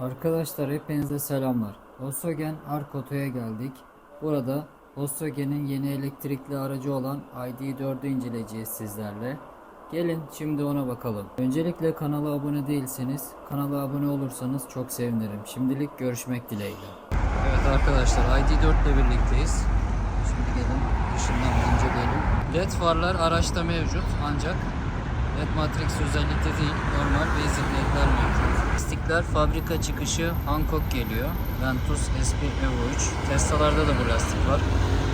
Arkadaşlar hepinize selamlar. Volkswagen Arkoto'ya geldik. Burada Volkswagen'in yeni elektrikli aracı olan ID4'ü inceleyeceğiz sizlerle. Gelin şimdi ona bakalım. Öncelikle kanala abone değilseniz kanala abone olursanız çok sevinirim. Şimdilik görüşmek dileğiyle. Evet arkadaşlar ID4 ile birlikteyiz. Şimdi gelin dışından inceleyelim. LED farlar araçta mevcut ancak LED Matrix özellikle değil normal basic ledler mevcut. Lastikler fabrika çıkışı Hankook geliyor. Ventus SP Evo 3. Tesla'larda da bu lastik var.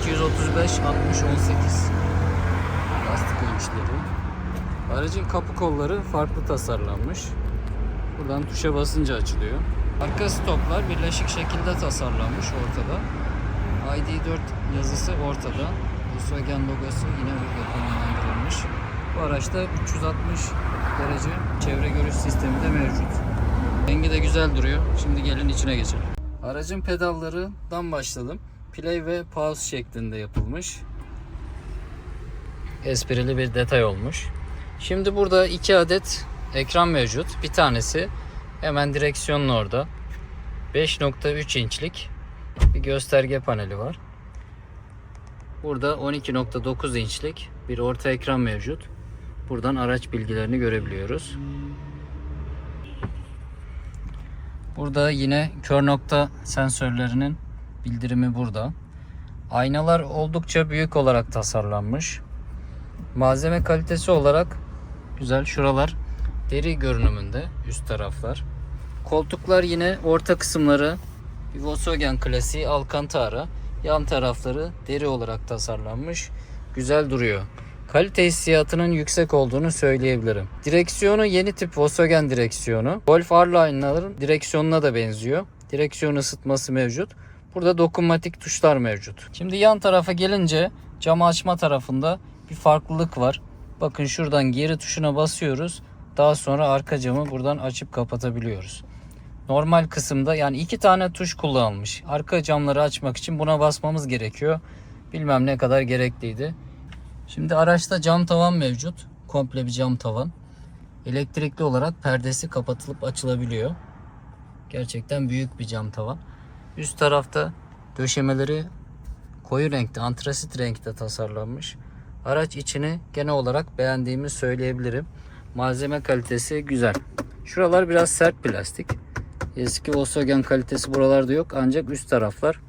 235 60 18 lastik ölçüleri. Aracın kapı kolları farklı tasarlanmış. Buradan tuşa basınca açılıyor. Arka stoplar birleşik şekilde tasarlanmış ortada. ID4 yazısı ortada. Volkswagen logosu yine burada konumlandırılmış. Bu araçta 360 derece çevre görüş sistemi de mevcut. Rengi de güzel duruyor. Şimdi gelin içine geçelim. Aracın pedallarından başladım. Play ve pause şeklinde yapılmış. Esprili bir detay olmuş. Şimdi burada iki adet ekran mevcut. Bir tanesi hemen direksiyonun orada. 5.3 inçlik bir gösterge paneli var. Burada 12.9 inçlik bir orta ekran mevcut. Buradan araç bilgilerini görebiliyoruz. Burada yine kör nokta sensörlerinin bildirimi burada. Aynalar oldukça büyük olarak tasarlanmış. Malzeme kalitesi olarak güzel. Şuralar deri görünümünde üst taraflar. Koltuklar yine orta kısımları bir Volkswagen klasiği Alcantara. Yan tarafları deri olarak tasarlanmış. Güzel duruyor. Kalite hissiyatının yüksek olduğunu söyleyebilirim. Direksiyonu yeni tip Volkswagen direksiyonu. Golf R-Line'ların direksiyonuna da benziyor. Direksiyon ısıtması mevcut. Burada dokunmatik tuşlar mevcut. Şimdi yan tarafa gelince camı açma tarafında bir farklılık var. Bakın şuradan geri tuşuna basıyoruz. Daha sonra arka camı buradan açıp kapatabiliyoruz. Normal kısımda yani iki tane tuş kullanılmış. Arka camları açmak için buna basmamız gerekiyor. Bilmem ne kadar gerekliydi. Şimdi araçta cam tavan mevcut. Komple bir cam tavan. Elektrikli olarak perdesi kapatılıp açılabiliyor. Gerçekten büyük bir cam tavan. Üst tarafta döşemeleri koyu renkte, antrasit renkte tasarlanmış. Araç içini genel olarak beğendiğimi söyleyebilirim. Malzeme kalitesi güzel. Şuralar biraz sert plastik. Eski Volkswagen kalitesi buralarda yok ancak üst taraflar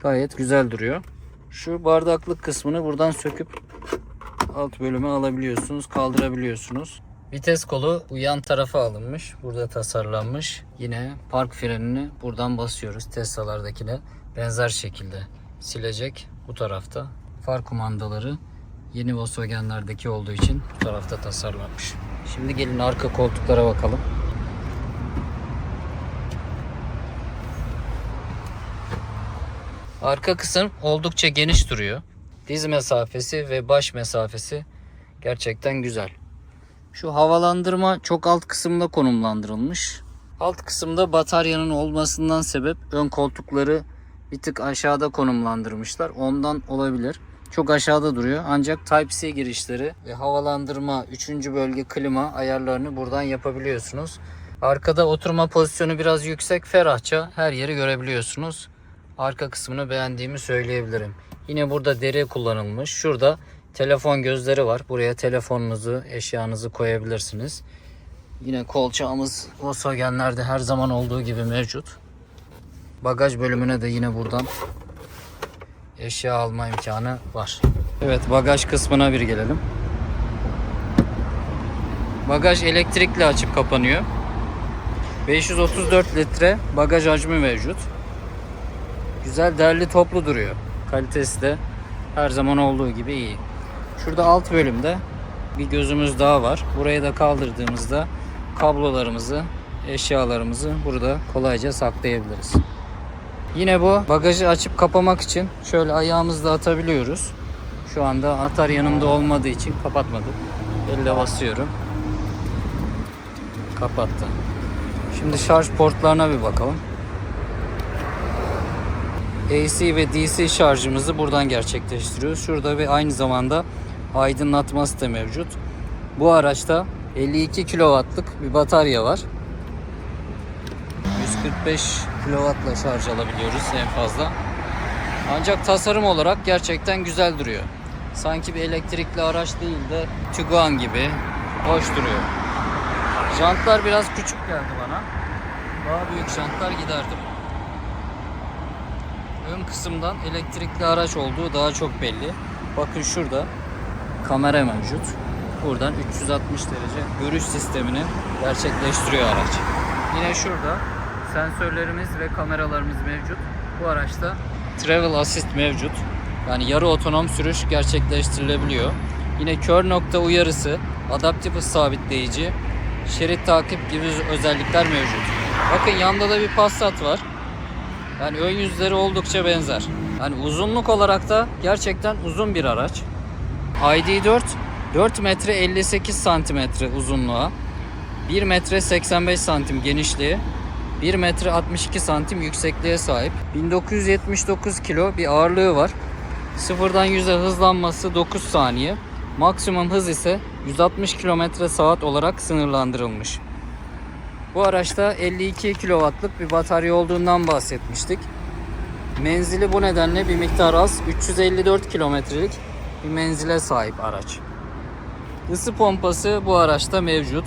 gayet güzel duruyor. Şu bardaklık kısmını buradan söküp alt bölüme alabiliyorsunuz, kaldırabiliyorsunuz. Vites kolu bu yan tarafa alınmış. Burada tasarlanmış. Yine park frenini buradan basıyoruz. Tesla'lardakine benzer şekilde silecek bu tarafta. Far kumandaları yeni Volkswagen'lerdeki olduğu için bu tarafta tasarlanmış. Şimdi gelin arka koltuklara bakalım. Arka kısım oldukça geniş duruyor. Diz mesafesi ve baş mesafesi gerçekten güzel. Şu havalandırma çok alt kısımda konumlandırılmış. Alt kısımda bataryanın olmasından sebep ön koltukları bir tık aşağıda konumlandırmışlar. Ondan olabilir. Çok aşağıda duruyor. Ancak Type-C girişleri ve havalandırma, 3. bölge klima ayarlarını buradan yapabiliyorsunuz. Arkada oturma pozisyonu biraz yüksek, ferahça her yeri görebiliyorsunuz. Arka kısmını beğendiğimi söyleyebilirim. Yine burada deri kullanılmış. Şurada telefon gözleri var. Buraya telefonunuzu, eşyanızı koyabilirsiniz. Yine kolçağımız Volkswagen'lerde her zaman olduğu gibi mevcut. Bagaj bölümüne de yine buradan eşya alma imkanı var. Evet bagaj kısmına bir gelelim. Bagaj elektrikli açıp kapanıyor. 534 litre bagaj hacmi mevcut. Güzel derli toplu duruyor. Kalitesi de her zaman olduğu gibi iyi. Şurada alt bölümde bir gözümüz daha var. Burayı da kaldırdığımızda kablolarımızı, eşyalarımızı burada kolayca saklayabiliriz. Yine bu bagajı açıp kapamak için şöyle ayağımızla atabiliyoruz. Şu anda anahtar yanımda olmadığı için kapatmadım. Elle basıyorum. Kapattı. Şimdi şarj portlarına bir bakalım. AC ve DC şarjımızı buradan gerçekleştiriyoruz. Şurada ve aynı zamanda aydınlatması da mevcut. Bu araçta 52 kW'lık bir batarya var. 45 kW'la şarj alabiliyoruz en fazla. Ancak tasarım olarak gerçekten güzel duruyor. Sanki bir elektrikli araç değil de Tiguan gibi hoş duruyor. Jantlar biraz küçük geldi bana. Daha büyük jantlar giderdim. Ön kısımdan elektrikli araç olduğu daha çok belli. Bakın şurada kamera mevcut. Buradan 360 derece görüş sistemini gerçekleştiriyor araç. Yine şurada sensörlerimiz ve kameralarımız mevcut. Bu araçta Travel Assist mevcut. Yani yarı otonom sürüş gerçekleştirilebiliyor. Yine kör nokta uyarısı, adaptif sabitleyici, şerit takip gibi özellikler mevcut. Bakın yanda da bir Passat var. Yani ön yüzleri oldukça benzer. Yani uzunluk olarak da gerçekten uzun bir araç. ID4 4 metre 58 santimetre uzunluğa, 1 metre 85 santim genişliği, 1 metre 62 santim yüksekliğe sahip. 1979 kilo bir ağırlığı var. Sıfırdan 100'e hızlanması 9 saniye. Maksimum hız ise 160 km saat olarak sınırlandırılmış. Bu araçta 52 kW'lık bir batarya olduğundan bahsetmiştik. Menzili bu nedenle bir miktar az. 354 kilometrelik bir menzile sahip araç. Isı pompası bu araçta mevcut.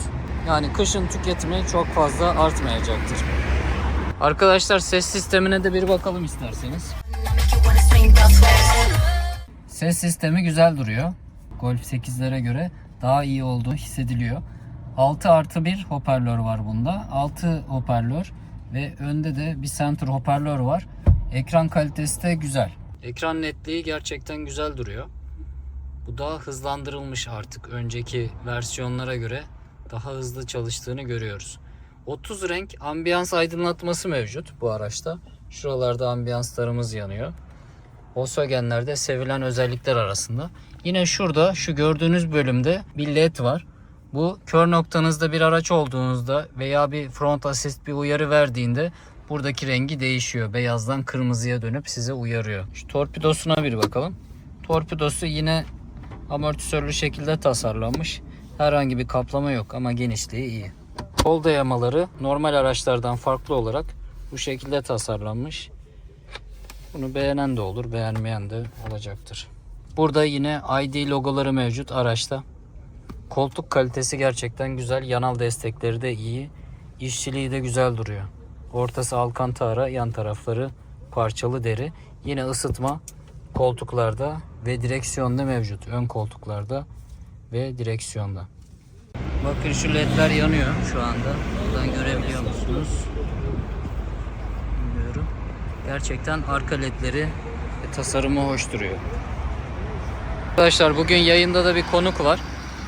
Yani kışın tüketimi çok fazla artmayacaktır. Arkadaşlar ses sistemine de bir bakalım isterseniz. Ses sistemi güzel duruyor. Golf 8'lere göre daha iyi olduğu hissediliyor. 6 artı 1 hoparlör var bunda. 6 hoparlör ve önde de bir center hoparlör var. Ekran kalitesi de güzel. Ekran netliği gerçekten güzel duruyor. Bu daha hızlandırılmış artık önceki versiyonlara göre daha hızlı çalıştığını görüyoruz. 30 renk ambiyans aydınlatması mevcut bu araçta. Şuralarda ambiyanslarımız yanıyor. Volkswagen'lerde sevilen özellikler arasında. Yine şurada şu gördüğünüz bölümde bir led var. Bu kör noktanızda bir araç olduğunuzda veya bir front assist bir uyarı verdiğinde buradaki rengi değişiyor. Beyazdan kırmızıya dönüp size uyarıyor. Şu torpidosuna bir bakalım. Torpidosu yine amortisörlü şekilde tasarlanmış. Herhangi bir kaplama yok ama genişliği iyi. Kol dayamaları normal araçlardan farklı olarak bu şekilde tasarlanmış. Bunu beğenen de olur, beğenmeyen de olacaktır. Burada yine ID logoları mevcut araçta. Koltuk kalitesi gerçekten güzel. Yanal destekleri de iyi. İşçiliği de güzel duruyor. Ortası alkantara, yan tarafları parçalı deri. Yine ısıtma koltuklarda ve direksiyonda mevcut. Ön koltuklarda ve direksiyonda. Bakın şu ledler yanıyor şu anda. Buradan görebiliyor musunuz? Bilmiyorum. Gerçekten arka ledleri tasarımı hoş duruyor. Arkadaşlar bugün yayında da bir konuk var.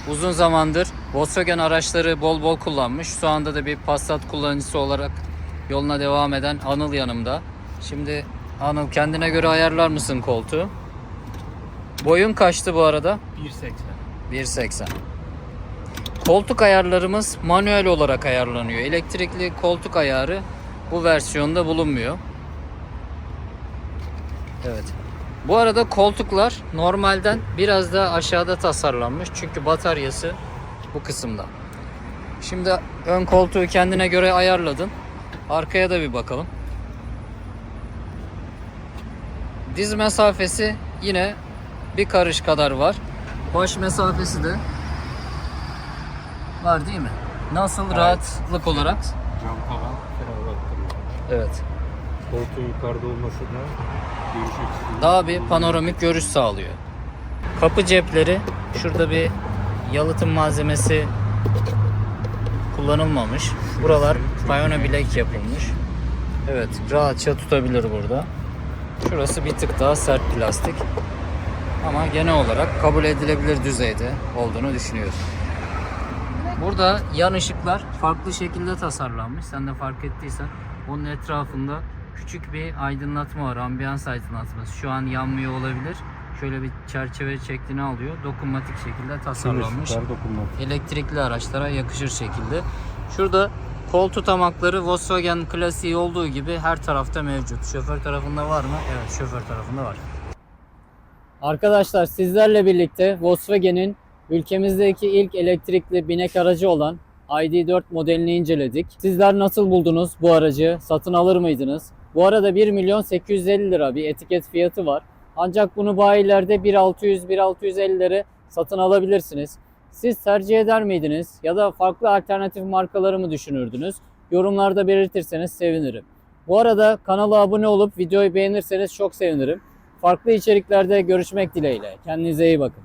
Uzun zamandır Volkswagen araçları bol bol kullanmış. Şu anda da bir Passat kullanıcısı olarak yoluna devam eden Anıl yanımda. Şimdi Anıl kendine göre ayarlar mısın koltuğu? Boyun kaçtı bu arada? 1.80. 1.80. Koltuk ayarlarımız manuel olarak ayarlanıyor. Elektrikli koltuk ayarı bu versiyonda bulunmuyor. Evet. Bu arada koltuklar normalden biraz daha aşağıda tasarlanmış. Çünkü bataryası bu kısımda. Şimdi ön koltuğu kendine göre ayarladın. Arkaya da bir bakalım. Diz mesafesi yine bir karış kadar var. Baş mesafesi de var değil mi? Nasıl Evet. rahatlık olarak? Cam ferahlattırıyor. Evet. Koltuğun yukarıda olması da Daha bir panoramik görüş sağlıyor. Kapı cepleri şurada bir yalıtım malzemesi kullanılmamış. Buralar piyano bilek yapılmış. Evet, rahatça tutabilir burada. Şurası bir tık daha sert plastik. Ama genel olarak kabul edilebilir düzeyde olduğunu düşünüyorum. Burada yan ışıklar farklı şekilde tasarlanmış. Sen de fark ettiysen onun etrafında küçük bir aydınlatma var. Ambiyans aydınlatması. Şu an yanmıyor olabilir. Şöyle bir çerçeve şeklini alıyor. Dokunmatik şekilde tasarlanmış. Elektrikli araçlara yakışır şekilde. Şurada kol tutamakları Volkswagen klasiği olduğu gibi her tarafta mevcut. Şoför tarafında var mı? Evet şoför tarafında var. Arkadaşlar sizlerle birlikte Volkswagen'in ülkemizdeki ilk elektrikli binek aracı olan ID4 modelini inceledik. Sizler nasıl buldunuz bu aracı? Satın alır mıydınız? Bu arada 1 milyon 850 lira bir etiket fiyatı var. Ancak bunu bayilerde 1.600-1.650'lere satın alabilirsiniz. Siz tercih eder miydiniz? Ya da farklı alternatif markaları mı düşünürdünüz? Yorumlarda belirtirseniz sevinirim. Bu arada kanala abone olup videoyu beğenirseniz çok sevinirim. Farklı içeriklerde görüşmek dileğiyle. Kendinize iyi bakın.